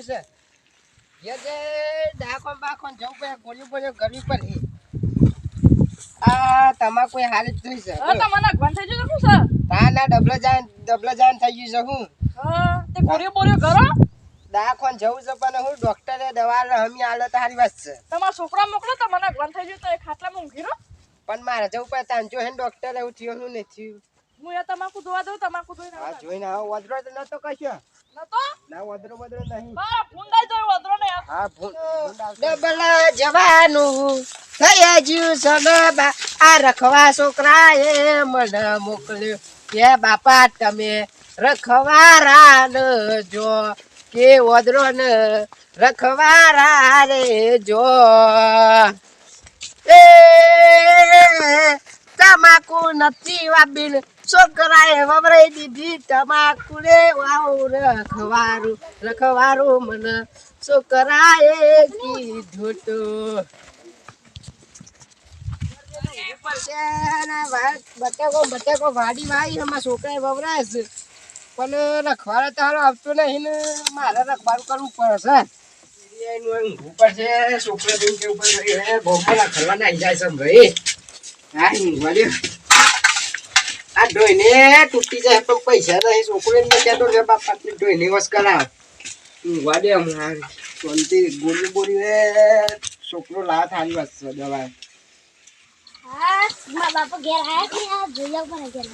ગયું છે. જે જે ડાકોન બાકોન જવું પડે ગોળીઓ બોલીઓ કરવી પડે. આ તમાકુ હારી જ થઈ છે. હા તમને અગવાન થઈ જશે શું સર ના ના ડબલ જાન ડબલો જાન થઈ ગયું છે હું. હા તે ગોળીઓ બોળીઓ કરો. દવાખાન જવું છે પણ હું ડોક્ટરે દવા હમી આલે તો વાત છે. તમારા છોકરા મોકલો તમને અગવાન થઈ જશે તો એ ખાટલામાં ઊંઘી રહો. પણ મારે જવું પડે ત્યાં જો હે ડોક્ટર એવું થયું. નથી હું એ તમાકુ ધોવા દઉં તમાકુ ધોઈને હા. જોઈને વદરો તો નતો કશો. જવાનું. થઈ જ્યું સગબા આ રખવા છોકરા એ મને મોકલ્યો. કે બાપા તમે રખવારા ન જો. કે વદરો ને રખવારા રે જો. એ તમાકુ નથી વાબીન છોકરાએ વવરાઈ દીધી તમાકુ રે, વાવ રખવારું રખવારું મને. છોકરાએ કીધું તો બટાકો, બટેકો વાડી વાઈ એમાં છોકરાએ વવરાય છે. પણ રખવાડો તો આવતો નહીં ને, મારે રખવાડું કરવું પડશે. છોકરા હા ઊંઘવા દે. આ ઢોઈને તૂટી જાય તો પૈસા થાય છોકરો એમ કહેતો કે બાપા, તું ઢોઈને વસ કરાવ. દે હું હારી શાંતિ ગોળી બોરી એ છોકરો લાવ થારી વાત દવા હા બાપા ઘેર આયા છે, આ જોઈ પણ ઘેર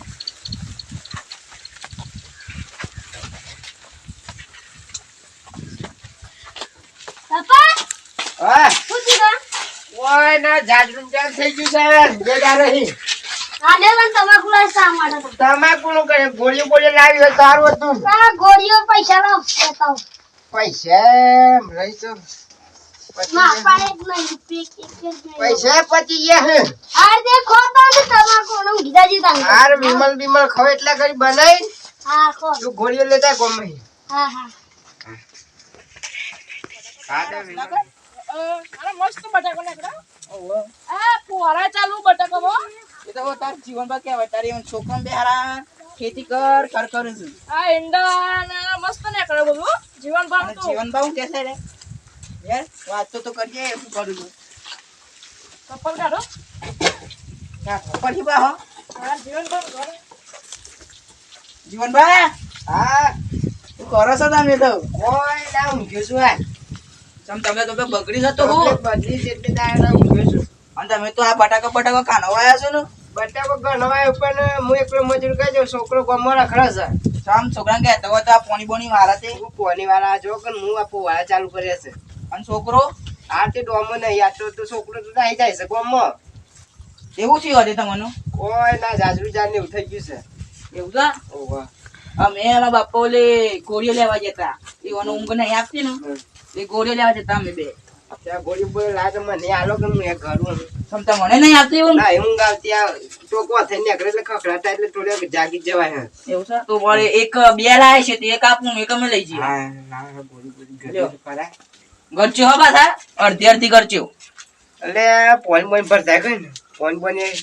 બાપા હા શું થયું ઓય ના જાજરૂમ થઈ ગયું રહી. આને પણ તમાકુ લાવ શા માટે? તમાકુ નું કરે ગોળીઓ બોલી લાવી હોય સારું હતું. આ ગોળીઓ પૈસા લાવ બતાવો. પૈસા રહી તો પતી ગયા હે. હાર દેખો તો ને તમાકુ નું ગીધા જીતા હાર વિમલ વિમલ ખવે એટલા કરી બનાવી હા ખો. તું ગોળીઓ લેતા ગમે. હા હા. ખાધા વિમલ અ, આને મસ્ત બટાકો નાખડા આ ફુવારા ચાલુ બટાકામાં એ તો તાર જીવન પર કહેવાય તારી એમ છોકરા ખેતી કર કર કરું છું આ ઈંડા ને મસ્ત નીકળે બધું જીવન તો. જીવન ભાવ કે છે રે? યાર વાત તો તો કરજે કરું છું? ચપ્પલ કાઢો. હા, બા હો જીવન ઘરે. જીવન બા હા. શું કરો છો તમે તો? ઓય ના ઊંઘ્યો છું આ તમ તમે તો બગડી જતો હો. બગડી છે એટલે દાડા છું. અને તમે તો આ બટાકા બટાકા કાનો વાયા છો ને? બટાકો ગણવાય પણ હું એકલો મજૂર કરી દઉં છોકરો ગમો રખડા છે. આમ છોકરા હોય તો આ પોણી તે? હું પોની વાળા જો કે હું આ પોવાળા ચાલુ કર્યા છે અને છોકરો? આ તે ડોમો નહીં આ તો છોકરો તો આવી જાય છે ગમમાં. એવું થયું હતું તમને? કોઈ ના જાજરું જાન ને એવું થઈ ગયું છે. એવું છે? ઓહો. અમે એના બાપા ઓલે કોળીઓ લેવા જતા. એવાનું ઊંઘ નહીં આપતી ને. એ ગોળીઓ લેવા જતા અમે બે. ત્યાં ગોળી બોળી લાગે મને આલો કે હું ઘરું તમ મને નહીં આપતી એવું? ના હું ગાવ ત્યાં ટોકવા થઈને નીકળે એટલે ખખડાતા એટલે થોડી જાગી જવાય એવું છે? તો વળી એક બે લાય છે તો એક આપું એક અમે લઈ જઈએ. હા ના ગોળી બોળી ઘરે કરાય હો પાછા? અડધી અડધી ગરચ્યો એટલે પોઈન્ટ પોઈન્ટ પર થાય કઈ ને પોઈન્ટ પોઈન્ટ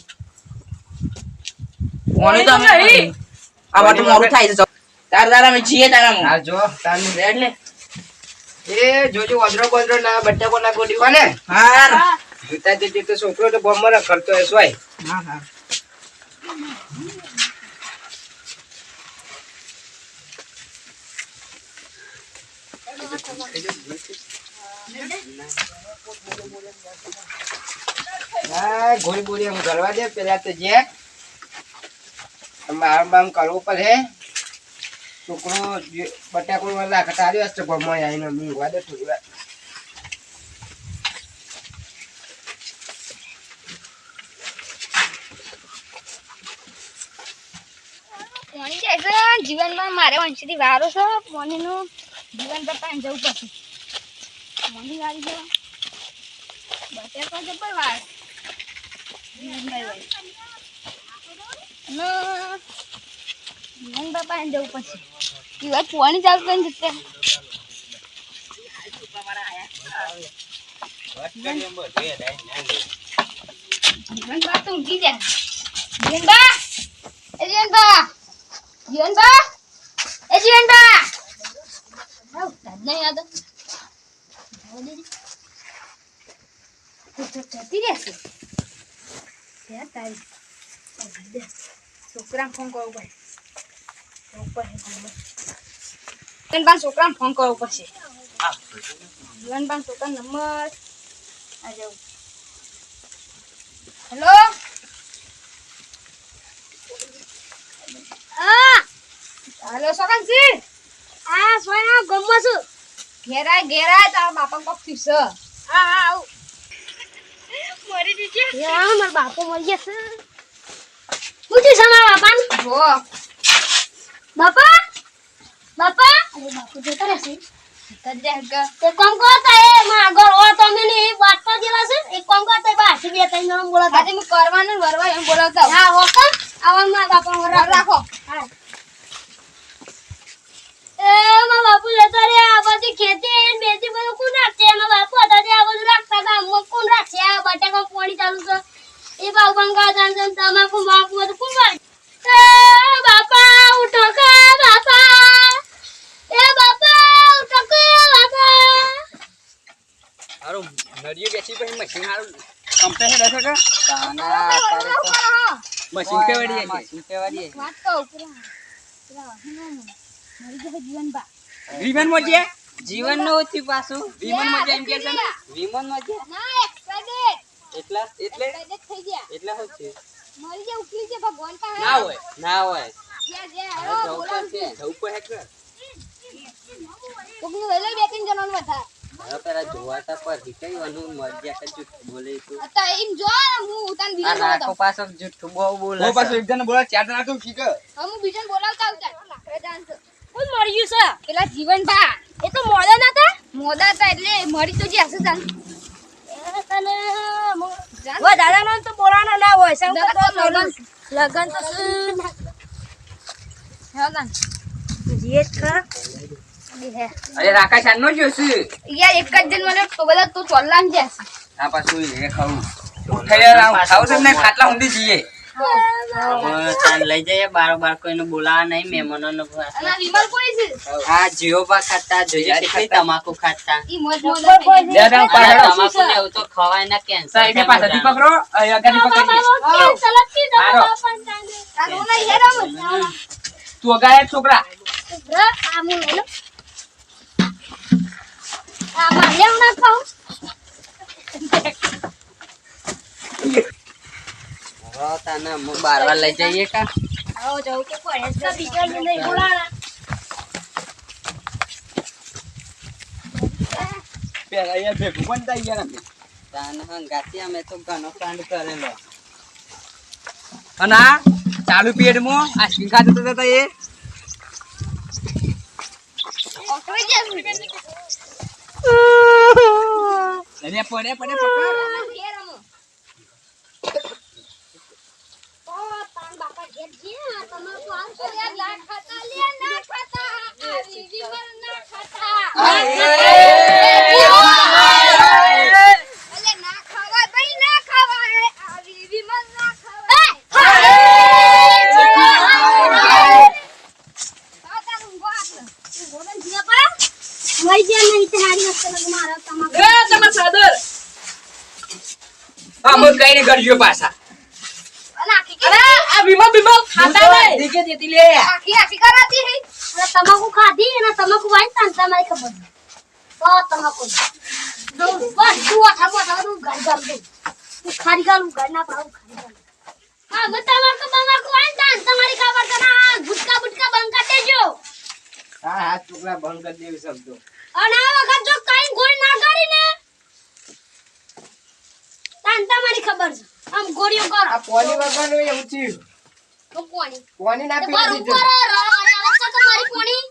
પાણી તો અમે થાય છે તાર તારા અમે છીએ તારામાં. આ જો તાનું એટલે એ જોજો વદરો બદરો ના બટાકો ના ગોળી ને? હા હા જોતા જજો તો છોકરો તો બોમ્બર કરતો હોય. સોય હા હા. હા ગોળી બોળી એમ કરવા દે પેલા તો જે. મારું બામ કરવું પડે. છોકરો બટાકો લાખ તાર્યો હશે ગમો આવીને મીંગવા દે છોકરા પોણી છે? જીવનમાં મારે વંશથી વારો છે. મોનીનું જીવન પર જવું પડશે. મોની વાળી જવા બટેકો પણ વાર. જીવનભાઈ વાળી. જીવન બાપા જવું પડશે. જીવનબા તો ઊંઘી જાય જીવનબા એ જીવનબા જીવનબા એ જીવનબા આવ, તાજ નહીં યાદ જતી રહેશે. ત્યાં તારી? દે. છોકરાને ફોન કરવો પડે. જીવનબાન છોકરાને ફોન કરવો પડશે. જીવનબાન છોકરા નંબર. આ જાઉં હેલો હેલો સોકનસી આ સોયા ગમમાં છું ઘેરાય ઘેરા તારા બાપા કોક થયું છે હા હા આવું. મરી દીજે યા મારા બાપો મરી જશે. શું થયું છે મારા બાપાને? જો. બાપા? બાપા? બાપુ જતા રહેશે તે કોમ કરતા એ માં આગળ ઓ તમે ને એ વાટવા જેલા છે એક કોમ બા બે કા બાપા બાપુ જતા રે આ બધી ખેતી એ બેથી બધું કોણ રાખશે એમાં બાપુ હતા તે આ બધું રાખતા હતા આમાં કોણ રાખશે આ બટાકા પાણી ચાલુ છે એ બાપુ બંગા જાન તમાકુ માકુ બધું કોણ બાપા, ઉઠો કા બાપા. એ બાપા બેસી પછી મશીન કે તાના તારે તો મશીન કેવડી છે. મશીન કેવડી છે વાત તો ઉપરા ઉપરા મરી જશે જીવન બા. માં જીવન નો ઓછી પાછું. વિમનમાં છે એમ કે છે ને વિમાનમાં છે ના એક્સપેક્ટેડ એટલા એટલે? એક્સપેક્ટેડ થઈ ગયા. એટલા શું છે? મરી જાય ઉકલી છે ભગવાન પાસે. ના હોય ના હોય. જવું બોલાવ પડશે જવું પડે કે કોકનું લઈ બે ત્રણ જણાનું વધારે. હવે પેલા જોવાતા પર કઈ વાનું મરજ્યા કે જૂઠ બોલે તું. અતા એમ જો હું તને આ બીજાને રાખો બોલાવતા. પાછો જૂઠું બહુ બોલે ઓ પાછો એક જણ બોલા ચાટ તું શીખ? હમ બીજન બોલાવતા આવતા. લાકડે જાણ કોણ મરી ગયું છે. પેલા જીવન બા. એ તો મોડા તા મોડા હતા એટલે મરી તો જે હશે જાન ઓ દાદા નો તો બોલાવાનો ના હોય. સંગ તો લગન લગન તો શું? લગન. જીએ ખરા. હે. અરે રાકા ચાર નો જોશું યાર એક જ દિન મને તો બધા તું ચોલ્લામ જશે આ પાછું એ ખાવું. થઈ રહ્યા ખાવ તો ને ખાટલા ઊંડી જઈએ. લઈ જઈએ બાર બાર કોઈને બોલાવા નહીં મહેમાનો નો છે? આ જીઓ પા ખાતા જોઈએ કેટલી તમાકુ ખાતા. ઈ મોજ મોજ બે જણ તમાકુ ને એવું તો ખવાય ના કેન્સર એને પાછળથી પકડો. અહીં આગળથી પકડીએ હારો. તું અગાય છોકરા. હું બારવા લઈ જઈએ કા? પેલા અહીંયા ભેગું પણ થઈ ગયા અમે. તો ઘણો કાંડ કરેલો. અને આ ચાલુ પેટમાં માં આ શીખા જતો હતા એ? અરે પડે પડે પકડ અલે ના ખાવા ભાઈ ના ખાવા હે આવી વિમલ ના ખાવા હા મત કઈ નહીં. કરજો પાછા દીકે દેતી લે તમાકુ ખાધી અને તમાકુ વાઈ તાન તમારી ખબર તો તમાકુ દઉં બસ તું આઠા મોટા તું ઘર ઘર દઉં તું ખારી ગાલું ઘર ના પાઉં ખારી ગાલું હા મેં તમાકુ તમાકુ વાઈ તાન તમારી ખબર તો ના ગુટકા બુટકા બંધ કરી દેજો. હા બંધ કરી દેવી શબ્દો અને આ વખત જો કઈ ગોળી ના કરી ને તાન આમ ગોળીઓ કરો. આ પોની વગરનું એવું થયું તો પોની. ના પી તમારી કોની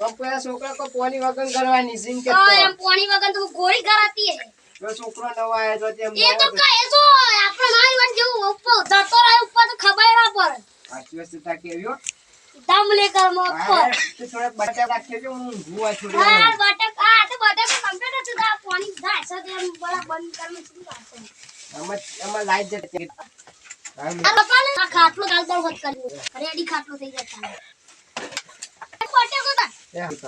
પણ પેલા છોકરા કો પોની વગર કરવાની સિંગ કે તો. એમ પોની વગર તો ગોળી કરાતી હે. તો છોકરો નવો આવ્યો તો તેમ એ તો કહે છો આપણે મારી વાત જેવું ઉપર જતો રહે ઉપર તો ખબર ના પડે. સાચી વસ્તુ થાકી આવ્યો દમ લે મો ઉપર. તો થોડાક બટાકા રાખી હું ભૂવા છોડી હા બટક આ તો બટક કમ્પ્લીટ હતું આ એમ બડા બંધ કર શું કરશે એમાં લાઈટ જતી ખાટલો ચાલતો રેડી ખાટલો થઈ મેં-